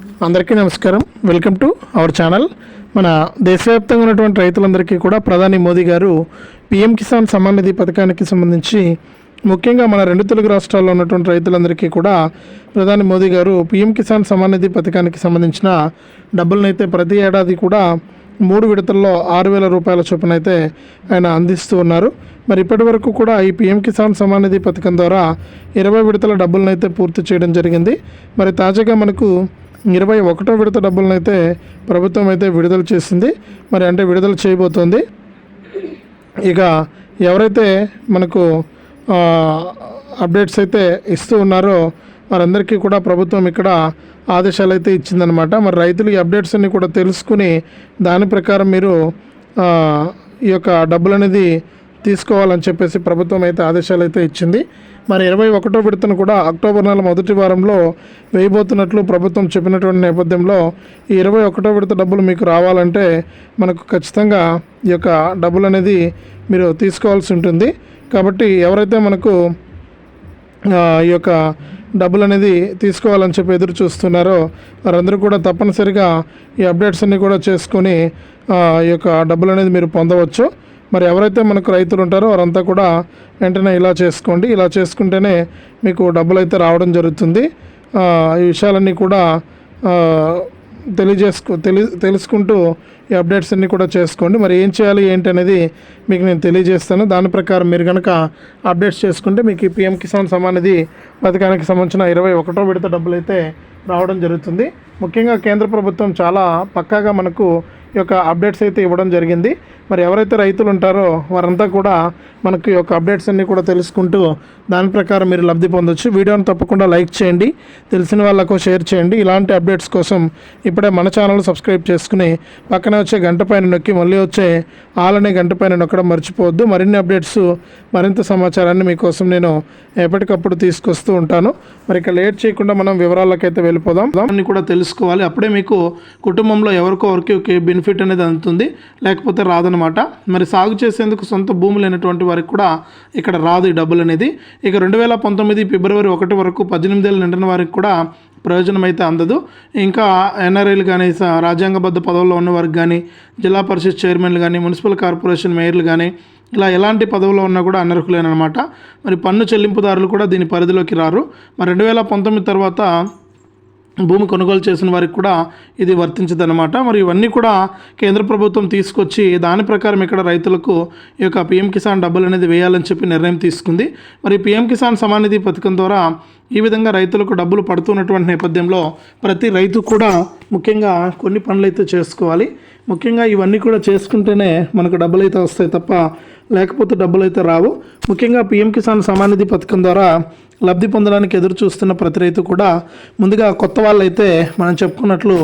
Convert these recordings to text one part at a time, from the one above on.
అందరికీ నమస్కారం. Welcome to our channel మన దేశవ్యాప్తంగా ఉన్నటువంటి రైతులందరికీ కూడా ప్రధాని మోదీ గారు పిఎం కిసాన్ సమ్మాన్ నిధి పథకానికి సంబంధించి ముఖ్యంగా మన రెండు తెలుగు రాష్ట్రాల్లో ఉన్నటువంటి రైతులందరికీ కూడా ప్రధాని మోదీ గారు పిఎం కిసాన్ సమ్మాన్ నిధి పథకానికి సంబంధించిన డబ్బులనైతే ప్రతి ఏడాది కూడా మూడు విడతల్లో ఆరు వేల రూపాయల చొప్పున అయితే ఆయన అందిస్తూ ఉన్నారు. మరి ఇప్పటి వరకు కూడా ఈ పిఎం కిసాన్ సమ్మాన్ నిధి పథకం ద్వారా ఇరవై విడతల డబ్బులను అయితే పూర్తి చేయడం జరిగింది. మరి తాజాగా మనకు ఇరవై ఒకటో విడత డబ్బులను అయితే ప్రభుత్వం అయితే విడుదల చేసింది. మరి అంటే విడుదల చేయబోతోంది. ఇక ఎవరైతే మనకు అప్డేట్స్ అయితే ఇస్తూ ఉన్నారో వారందరికీ కూడా ప్రభుత్వం ఇక్కడ ఆదేశాలు అయితే ఇచ్చిందనమాట మరి రైతులు ఈ అప్డేట్స్ అన్ని కూడా తెలుసుకుని దాని ప్రకారం మీరు ఈ యొక్క డబ్బులు అనేది తీసుకోవాలని చెప్పేసి ప్రభుత్వం అయితే ఆదేశాలు అయితే ఇచ్చింది. మరి ఇరవై ఒకటో విడతను కూడా అక్టోబర్ నెల మొదటి వారంలో వేయబోతున్నట్లు ప్రభుత్వం చెప్పినటువంటి నేపథ్యంలో ఈ ఇరవై ఒకటో విడత డబ్బులు మీకు రావాలంటే మనకు ఖచ్చితంగా ఈ యొక్క డబ్బులు అనేది మీరు తీసుకోవాల్సి ఉంటుంది. కాబట్టి ఎవరైతే మనకు ఈ యొక్క డబ్బులు అనేది తీసుకోవాలని చెప్పి ఎదురు చూస్తున్నారో వారందరూ కూడా తప్పనిసరిగా ఈ అప్డేట్స్ అన్ని కూడా చేసుకొని ఈ యొక్క డబ్బులు అనేది మీరు పొందవచ్చు. మరి ఎవరైతే మనకు రైతులు ఉంటారో వారంతా కూడా వెంటనే ఇలా చేసుకోండి. ఇలా చేసుకుంటేనే మీకు డబ్బులు అయితే రావడం జరుగుతుంది. ఈ విషయాలన్నీ కూడా తెలియజేసుకు తెలియజేసుకో తెలి తెలుసుకుంటూ ఈ అప్డేట్స్ అన్నీ కూడా చేసుకోండి. మరి ఏం చేయాలి ఏంటి అనేది మీకు నేను తెలియజేస్తాను. దాని ప్రకారం మీరు కనుక అప్డేట్స్ చేసుకుంటే మీకు ఈ పిఎం కిసాన్ సమానిధి పథకానికి సంబంధించిన ఇరవై ఒకటో విడత డబ్బులు అయితే రావడం జరుగుతుంది. ముఖ్యంగా కేంద్ర ప్రభుత్వం చాలా పక్కాగా మనకు యొక్క అప్డేట్స్ అయితే ఇవ్వడం జరిగింది. మరి ఎవరైతే రైతులు ఉంటారో వారంతా కూడా మనకు యొక్క అప్డేట్స్ అన్నీ కూడా తెలుసుకుంటూ దాని ప్రకారం మీరు లబ్ధి పొందొచ్చు. వీడియోని తప్పకుండా లైక్ చేయండి. తెలిసిన వాళ్ళకు షేర్ చేయండి. ఇలాంటి అప్డేట్స్ కోసం ఇప్పుడే మన ఛానల్ సబ్స్క్రైబ్ చేసుకుని పక్కనే వచ్చే గంట పైన నొక్కి మళ్ళీ వచ్చే ఆల్ అనే గంట పైన నొక్కడం మర్చిపోవద్దు. మరిన్ని అప్డేట్స్ మరింత సమాచారాన్ని మీకోసం నేను ఎప్పటికప్పుడు తీసుకొస్తూ ఉంటాను. మరి ఇక లేట్ చేయకుండా మనం వివరాలకైతే వెళ్ళిపోదాం. అన్ని కూడా తెలుసుకోవాలి. అప్పుడే మీకు కుటుంబంలో ఎవరికో వరకు ఒకే బెనిఫిట్ అనేది అందుతుంది. లేకపోతే రాదనమాట మరి సాగు చేసేందుకు సొంత భూమి లేనటువంటి వారికి కూడా ఇక్కడ రాదు ఈ డబ్బులు అనేది. ఇక రెండు వేల పంతొమ్మిది ఫిబ్రవరి ఒకటి వరకు పద్దెనిమిదేళ్ళు నిండిన వారికి కూడా ప్రయోజనం అయితే అందదు. ఇంకా ఎన్ఆర్ఐలు కానీ స- రాజ్యాంగబద్ధ పదవుల్లో ఉన్న వారికి కానీ జిల్లా పరిషత్ చైర్మన్లు కానీ మున్సిపల్ కార్పొరేషన్ మేయర్లు కానీ ఇలా ఎలాంటి పదవులో ఉన్నా కూడా అనర్హులేనమాట మరి పన్ను చెల్లింపుదారులు కూడా దీని పరిధిలోకి రారు. మరి రెండు వేల పంతొమ్మిది తర్వాత భూమి కొనుగోలు చేసిన వారికి కూడా ఇది వర్తించదన్నమాట. మరి ఇవన్నీ కూడా కేంద్ర ప్రభుత్వం తీసుకొచ్చి దాని ప్రకారం ఇక్కడ రైతులకు ఈ యొక్క పిఎం కిసాన్ డబ్బులు అనేది వేయాలని చెప్పి నిర్ణయం తీసుకుంది. మరి పిఎం కిసాన్ సమానిధి పథకం ద్వారా ఈ విధంగా రైతులకు డబ్బులు పడుతున్నటువంటి నేపథ్యంలో ప్రతి రైతు కూడా ముఖ్యంగా కొన్ని పనులు అయితే చేసుకోవాలి. ముఖ్యంగా ఇవన్నీ కూడా చేసుకుంటేనే మనకు డబ్బులు అయితే వస్తాయి తప్ప లేకపోతే డబ్బులు అయితే రావు. ముఖ్యంగా పిఎం కిసాన్ సమానిధి పథకం ద్వారా లబ్ధి పొందడానికి ఎదురు చూస్తున్న ప్రతి రైతు కూడా ముందుగా కొత్త వాళ్ళైతే మనం చెప్పుకున్నట్లు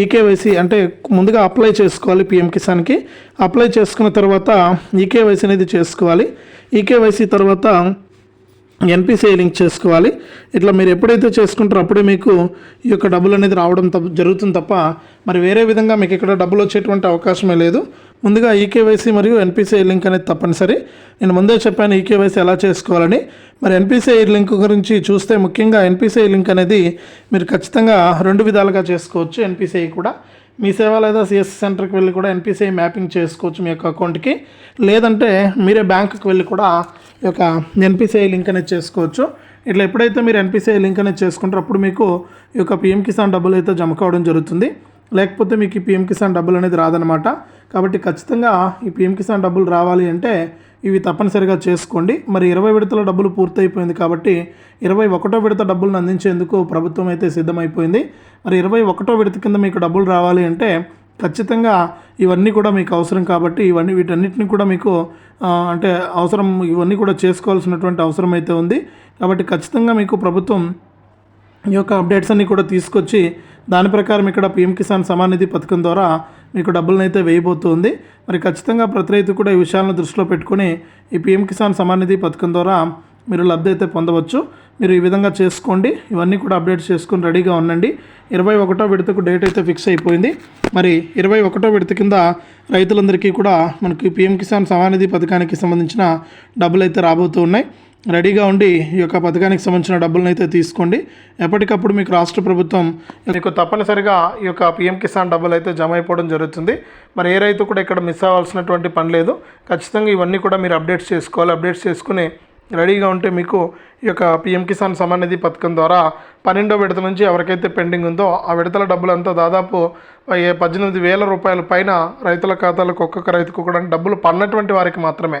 ఈకేవైసీ అంటే ముందుగా అప్లై చేసుకోవాలి పిఎం కిసాన్కి. అప్లై చేసుకున్న తర్వాత ఈకేవైసీ అనేది చేసుకోవాలి. ఈకేవైసీ తర్వాత ఎన్పిసిఐ లింక్ చేసుకోవాలి. ఇట్లా మీరు ఎప్పుడైతే చేసుకుంటారో అప్పుడే మీకు ఈ యొక్క డబ్బులు అనేది రావడం తప్ప జరుగుతుంది తప్ప మరి వేరే విధంగా మీకు ఇక్కడ డబ్బులు వచ్చేటువంటి అవకాశమే లేదు. ముందుగా ఈకేవైసీ మరియు ఎన్పిసిఐ లింక్ అనేది తప్పనిసరి. నేను ముందే చెప్పాను ఈకేవైసీ ఎలా చేసుకోవాలని. మరి ఎన్పిసిఐ లింక్ గురించి చూస్తే ముఖ్యంగా ఎన్పిసిఐ లింక్ అనేది మీరు ఖచ్చితంగా రెండు విధాలుగా చేసుకోవచ్చు. ఎన్పిసిఐ కూడా మీ సేవ లేదా సిఎస్ సెంటర్కి వెళ్ళి కూడా ఎన్పిసిఐ మ్యాపింగ్ చేసుకోవచ్చు మీ యొక్క అకౌంట్కి. లేదంటే మీరే బ్యాంకుకి వెళ్ళి కూడా ఈ యొక్క ఎన్పిసిఐ లింక్ అనేది చేసుకోవచ్చు. ఇట్లా ఎప్పుడైతే మీరు ఎన్పిసిఐ లింక్ అనేది చేసుకుంటారో అప్పుడు మీకు ఈ యొక్క పిఎం కిసాన్ డబ్బులు అయితే జమ కావడం జరుగుతుంది. లేకపోతే మీకు ఈ పిఎం కిసాన్ డబ్బులు అనేది రాదనమాట కాబట్టి ఖచ్చితంగా ఈ పిఎం కిసాన్ డబ్బులు రావాలి అంటే ఇవి తప్పనిసరిగా చేసుకోండి. మరి ఇరవై విడతల డబ్బులు పూర్తయిపోయింది కాబట్టి ఇరవై ఒకటో విడత డబ్బులను అందించేందుకు ప్రభుత్వం అయితే సిద్ధమైపోయింది. మరి ఇరవై ఒకటో విడత కింద మీకు డబ్బులు రావాలి అంటే ఖచ్చితంగా ఇవన్నీ కూడా మీకు అవసరం కాబట్టి ఇవన్నీ వీటన్నిటిని కూడా మీకు అంటే అవసరం ఇవన్నీ కూడా చేసుకోవాల్సినటువంటి అవసరం అయితే ఉంది. కాబట్టి ఖచ్చితంగా మీకు ప్రభుత్వం ఈ యొక్క అప్డేట్స్ అన్నీ కూడా తీసుకొచ్చి దాని ప్రకారం ఇక్కడ పిఎం కిసాన్ సమాన్ నిధి పథకం ద్వారా మీకు డబ్బులను అయితే వేయబోతుంది. మరి ఖచ్చితంగా ప్రతి రైతు కూడా ఈ విషయాలను దృష్టిలో పెట్టుకొని ఈ పిఎం కిసాన్ సమాన్ నిధి పథకం ద్వారా మీరు లబ్ధి అయితే పొందవచ్చు. మీరు ఈ విధంగా చేసుకోండి. ఇవన్నీ కూడా అప్డేట్ చేసుకొని రెడీగా ఉండండి. ఇరవై ఒకటో విడతకు డేట్ అయితే ఫిక్స్ అయిపోయింది. మరి ఇరవై ఒకటో విడత కింద రైతులందరికీ కూడా మనకి పిఎం కిసాన్ సమానిధి పథకానికి సంబంధించిన డబ్బులు అయితే రాబోతూ ఉన్నాయి. రెడీగా ఉండి ఈ యొక్క పథకానికి సంబంధించిన డబ్బులను అయితే తీసుకోండి. ఎప్పటికప్పుడు మీకు రాష్ట్ర ప్రభుత్వం మీకు తప్పనిసరిగా ఈ యొక్క పిఎం కిసాన్ డబ్బులు అయితే జమ అయిపోవడం జరుగుతుంది. మరి ఏ రైతు కూడా ఇక్కడ మిస్ అవ్వాల్సినటువంటి పని లేదు. ఖచ్చితంగా ఇవన్నీ కూడా మీరు అప్డేట్స్ చేసుకోవాలి. అప్డేట్స్ చేసుకుని రెడీగా ఉంటే మీకు ఈ యొక్క పిఎం కిసాన్ సమాన్ నిధి పథకం ద్వారా పన్నెండో విడత నుంచి ఎవరికైతే పెండింగ్ ఉందో ఆ విడతల డబ్బులంతా దాదాపు ఏ పద్దెనిమిది వేల రూపాయల పైన రైతుల ఖాతాలకు ఒక్కొక్క రైతుకు కూడా డబ్బులు పన్నటువంటి వారికి మాత్రమే.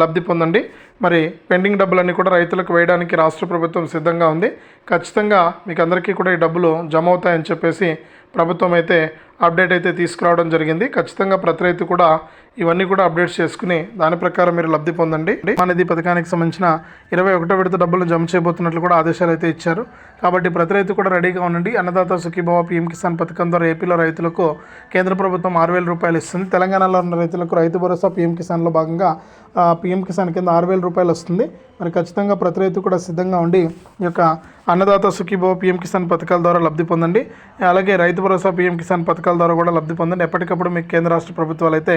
లబ్ధి పొందండి. మరి పెండింగ్ డబ్బులన్నీ కూడా రైతులకు వేయడానికి రాష్ట్ర ప్రభుత్వం సిద్ధంగా ఉంది. ఖచ్చితంగా మీకు అందరికీ కూడా ఈ డబ్బులు జమ అవుతాయని చెప్పేసి ప్రభుత్వం అయితే అప్డేట్ అయితే తీసుకురావడం జరిగింది. ఖచ్చితంగా ప్రతి రైతు కూడా ఇవన్నీ కూడా అప్డేట్స్ చేసుకుని దాని ప్రకారం మీరు లబ్ధి పొందండి. అనేది పథకానికి సంబంధించిన ఇరవై ఒకటో విడత డబ్బులు జమ చేయబోతున్నట్లు కూడా ఆదేశాలు అయితే ఇచ్చారు. కాబట్టి ప్రతి రైతు కూడా రెడీగా ఉండండి. అన్నదాత సుఖీభావ పీఎం కిసాన్ పథకం ద్వారా ఏపీలో రైతులకు కేంద్ర ప్రభుత్వం ఆరు వేల రూపాయలు ఇస్తుంది. తెలంగాణలో ఉన్న రైతులకు రైతు భరోసా పీఎం కిసాన్లో భాగంగా పీఎం కిసాన్ కింద ఆరు వేల రూపాయలు వస్తుంది. మరి ఖచ్చితంగా ప్రతి రైతు కూడా సిద్ధంగా ఉండి ఈ యొక్క అన్నదాత సుఖీభావ పీఎం కిసాన్ పథకాల ద్వారా లబ్ధి పొందండి. అలాగే రైతు భరోసా పీఎం కిసాన్ పథకాల ద్వారా కూడా లబ్ధి పొందండి. ఎప్పటికప్పుడు మీకు కేంద్ర రాష్ట్ర ప్రభుత్వాలు అయితే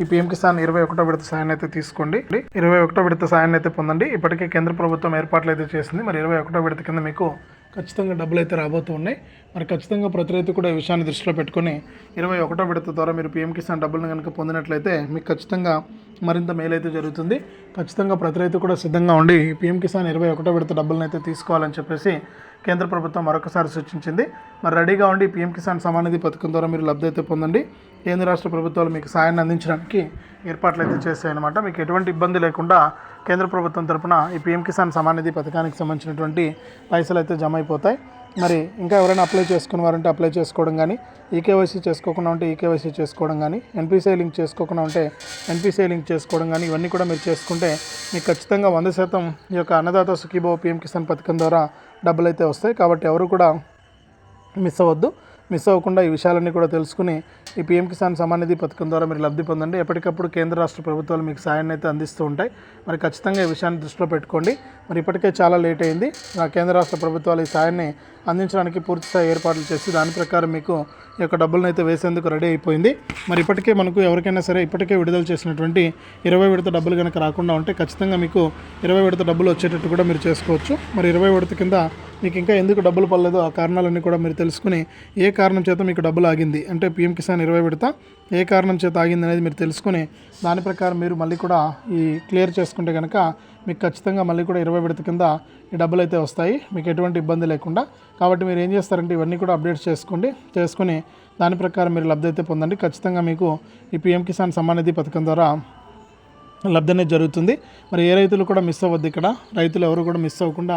ఈ పీఎం కిసాన్ ఇరవై ఒకటో విడత సాయాన్ని అయితే తీసుకోండి. ఇరవై ఒకటో విడత సాయాన్ని అయితే పొందండి. ఇప్పటికే కేంద్ర ప్రభుత్వం ఏర్పాట్లు అయితే చేసింది. మరి ఇరవై ఒకటో విడత కింద మీకు ఖచ్చితంగా డబ్బులు అయితే రాబోతూ ఉన్నాయి. మరి ఖచ్చితంగా ప్రతి రైతు కూడా ఈ విషయాన్ని దృష్టిలో పెట్టుకొని ఇరవై ఒకటో విడత ద్వారా మీరు పీఎం కిసాన్ డబ్బులను కనుక పొందినట్లయితే మీకు ఖచ్చితంగా మరింత మేలైతే జరుగుతుంది. ఖచ్చితంగా ప్రతి రైతు కూడా సిద్ధంగా ఉండి ఈ పీఎం కిసాన్ ఇరవై ఒకటో విడత డబ్బులను అయితే తీసుకోవాలని చెప్పేసి కేంద్ర ప్రభుత్వం మరొకసారి సూచించింది. మరి రెడీగా ఉండి పీఎం కిసాన్ సమానిధి పథకం ద్వారా మీరు లబ్ధి అయితే పొందండి. కేంద్ర రాష్ట్ర ప్రభుత్వాలు మీకు సాయాన్ని అందించడానికి ఏర్పాట్లు అయితే చేశాయన్నమాట. మీకు ఎటువంటి ఇబ్బంది లేకుండా కేంద్ర ప్రభుత్వం తరపున ఈ పీఎం కిసాన్ సమానిధి పథకానికి సంబంధించినటువంటి పైసలు అయితే జమ అయిపోతాయి. మరి ఇంకా ఎవరైనా అప్లై చేసుకున్నవారంటే అప్లై చేసుకోవడం కానీ ఈకేవైసీ చేసుకోకుండా ఉంటే ఈకేవైసీ చేసుకోవడం కానీ ఎన్పిసిఐ లింక్ చేసుకోకుండా ఉంటే ఎన్పిసిఐ లింక్ చేసుకోవడం కానీ ఇవన్నీ కూడా మీరు చేసుకుంటే మీకు ఖచ్చితంగా వంద శాతం ఈ యొక్క అన్నదాత సుఖీభావ పీఎం కిసాన్ పథకం ద్వారా డబ్బులు అయితే వస్తాయి. కాబట్టి ఎవరు కూడా మిస్ అవ్వద్దు. మిస్ అవ్వకుండా ఈ విషయాలన్నీ కూడా తెలుసుకుని ఈ పీఎం కిసాన్ సమాన్ నిధి పథకం ద్వారా మీరు లబ్ధి పొందండి. ఎప్పటికప్పుడు కేంద్ర రాష్ట్ర ప్రభుత్వాలు మీకు సాయాన్ని అయితే అందిస్తూ ఉంటాయి. మరి ఖచ్చితంగా ఈ విషయాన్ని దృష్టిలో పెట్టుకోండి. మరి ఇప్పటికే చాలా లేట్ అయింది. కేంద్ర రాష్ట్ర ప్రభుత్వాలు ఈ సాయాన్ని అందించడానికి పూర్తి స్థాయి ఏర్పాట్లు చేసి దాని ప్రకారం మీకు యొక్క డబ్బులను అయితే వేసేందుకు రెడీ అయిపోయింది. మరి ఇప్పటికే మనకు ఎవరికైనా సరే ఇప్పటికే విడుదల చేసినటువంటి ఇరవై విడత డబ్బులు కనుక రాకుండా ఉంటే ఖచ్చితంగా మీకు ఇరవై విడత డబ్బులు వచ్చేటట్టు కూడా మీరు చేసుకోవచ్చు. మరి ఇరవై విడత కింద మీకు ఇంకా ఎందుకు డబ్బులు పడలేదో? ఆ కారణాలన్నీ కూడా మీరు తెలుసుకుని ఏ కారణం చేత మీకు డబ్బులు ఆగింది? అంటే పీఎం కిసాన్ ఇరవై విడత ఏ కారణం చేత ఆగింది అనేది మీరు తెలుసుకుని దాని ప్రకారం మీరు మళ్ళీ కూడా ఈ క్లియర్ చేసుకుంటే కనుక మీకు ఖచ్చితంగా మళ్ళీ కూడా ఇరవై విడత కింద ఈ డబ్బులు అయితే వస్తాయి. మీకు ఎటువంటి ఇబ్బంది లేకుండా. కాబట్టి మీరు ఏం చేస్తారంటే ఇవన్నీ కూడా అప్డేట్స్ చేసుకోండి. చేసుకుని దాని ప్రకారం మీరు లబ్ధి అయితే పొందండి. ఖచ్చితంగా మీకు ఈ పీఎం కిసాన్ సమ్మాన్ నిధి పథకం ద్వారా లబ్ధి అనేది జరుగుతుంది. మరి ఏ రైతులు కూడా మిస్ అవ్వద్దు ఇక్కడ. రైతులు ఎవరు కూడా మిస్ అవ్వకుండా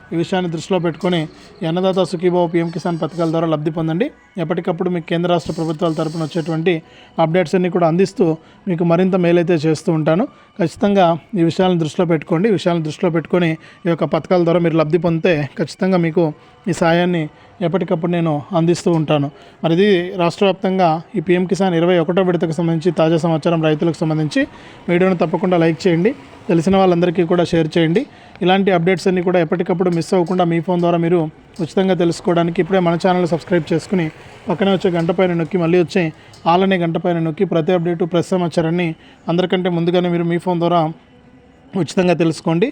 ఈ విషయాన్ని దృష్టిలో పెట్టుకొని అన్నదాత సుఖీభావ పిఎం కిసాన్ పథకాల ద్వారా లబ్ధి పొందండి. ఎప్పటికప్పుడు మీకు కేంద్ర రాష్ట్ర ప్రభుత్వాల తరపున వచ్చేటువంటి అప్డేట్స్ అన్ని కూడా అందిస్తూ మీకు మరింత మేలైతే చేస్తూ ఉంటాను. ఖచ్చితంగా ఈ విషయాలను దృష్టిలో పెట్టుకోండి. ఈ విషయాలను దృష్టిలో పెట్టుకొని ఈ యొక్క పథకాల ద్వారా మీరు లబ్ధి పొందితే ఖచ్చితంగా మీకు ఈ సాయాన్ని ఎప్పటికప్పుడు నేను అందిస్తూ ఉంటాను. మరి ఇది రాష్ట్ర వ్యాప్తంగా ఈ పిఎం కిసాన్ ఇరవై ఒకటో విడతకు సంబంధించి తాజా సమాచారం రైతులకు సంబంధించి. వీడియోను తప్పకుండా లైక్ చేయండి. తెలిసిన వాళ్ళందరికీ కూడా షేర్ చేయండి. ఇలాంటి అప్డేట్స్ అన్నీ కూడా ఎప్పటికప్పుడు మిస్ అవ్వకుండా మీ ఫోన్ ద్వారా మీరు ఉచితంగా తెలుసుకోవడానికి ఇప్పుడే మన ఛానల్ సబ్స్క్రైబ్ చేసుకుని పక్కనే వచ్చే గంట పైన నొక్కి మళ్ళీ వచ్చే ఆలనే గంట పైన నొక్కి ప్రతి అప్డేటు ప్రతి సమాచారాన్ని అందరికంటే ముందుగానే మీరు మీ ఫోన్ ద్వారా ఉచితంగా తెలుసుకోండి.